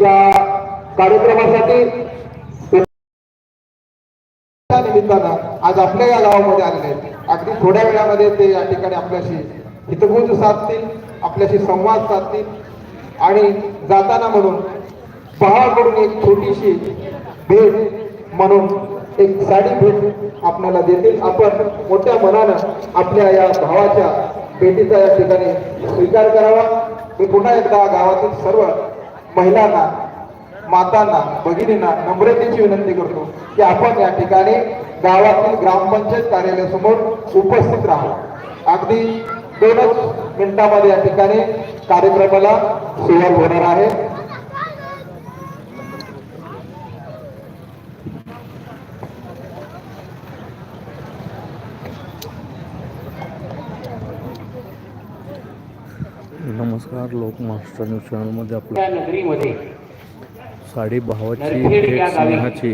या कार्यक्रमासाठी निमित्तानं आज आपल्या या गावामध्ये आलेले आहेत. अगदी थोड्या वेळामध्ये ते या ठिकाणी आपल्याशी हितगुज साधतील आपल्याशी संवाद साधतील आणि जाताना म्हणून पहाडकडून एक छोटीशी भेट म्हणून एक साडी भेट आपल्याला देतील. आपण मोठ्या मनानं आपल्या या भावाच्या भेटीचा या ठिकाणी स्वीकार करावा. मी पुन्हा एकदा गावातील सर्व महिलांना मातांना भगिनींना नम्रतेची विनंती करतो की आपण या ठिकाणी गावातील ग्रामपंचायत कार्यालयासमोर उपस्थित राहू अगदी दोनच मिनिटामध्ये या ठिकाणी कार्यक्रमाला सुरुवात होणार आहे. नमस्कार लोक महाराष्ट्र न्यूज चॅनलमध्ये आपलं त्या नगरीमध्ये साडी भावाची नरखेड या भेट गावी स्नेहाची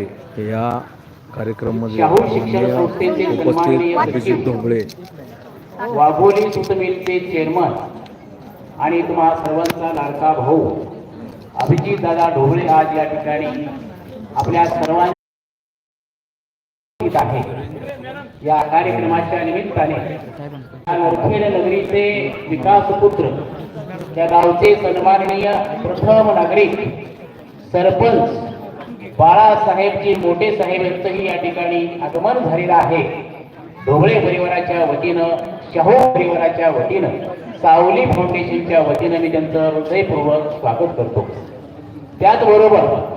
या कार्यक्रमामध्ये उपस्थित अभिजित. ढोबळे वाघोली सुतमिलचे चेअरमन आणि तुम्हा सर्वांचा लाडका भाऊ अभिजित दादा ढोबळे आज या ठिकाणी आपल्या सर्वांच्या आहे या कार्यक्रमाच्या निमित्ताने नगरीचे विकास पुत्र त्या गावचे सन्माननीय प्रथम नागरिक सरपंच बाळासाहेबजी मोठे साहेब यांचंही या ठिकाणी आगमन झालेलं आहे. ढोबळे परिवाराच्या वतीनं शाहू परिवाराच्या वतीनं सावली फाउंडेशनच्या वतीनं मी त्यांचं हृदयपूर्वक स्वागत करतो. त्याचबरोबर